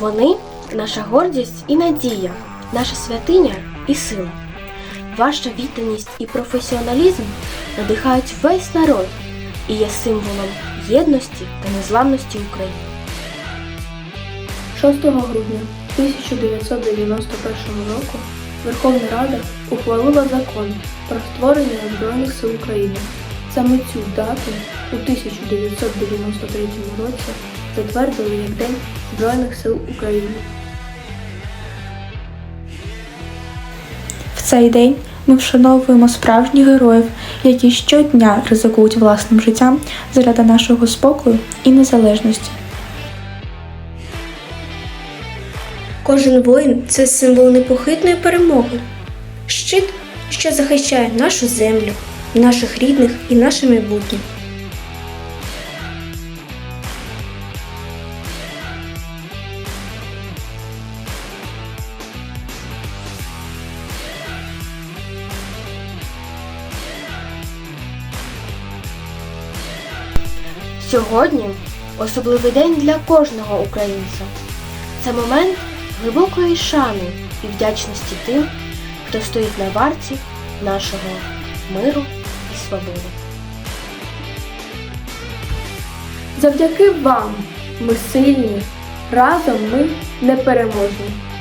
Вони наша гордість і надія, наша святиня і сила. Ваша відданість і професіоналізм надихають весь народ і є символом єдності та незламності України. 6 грудня 1991 року Верховна Рада ухвалила закон про створення Збройних сил України. Саме цю дату у 1993 році затвердили як День Збройних сил України. В цей день ми вшановуємо справжніх героїв, які щодня ризикують власним життям заради нашого спокою і незалежності. Кожен воїн це символ непохитної перемоги, щит, що захищає нашу землю, наших рідних і наше майбутнє. Сьогодні особливий день для кожного українця. Це момент глибокої шани і вдячності тим, хто стоїть на варті нашого миру і свободи. Завдяки вам ми сильні, разом ми непереможні.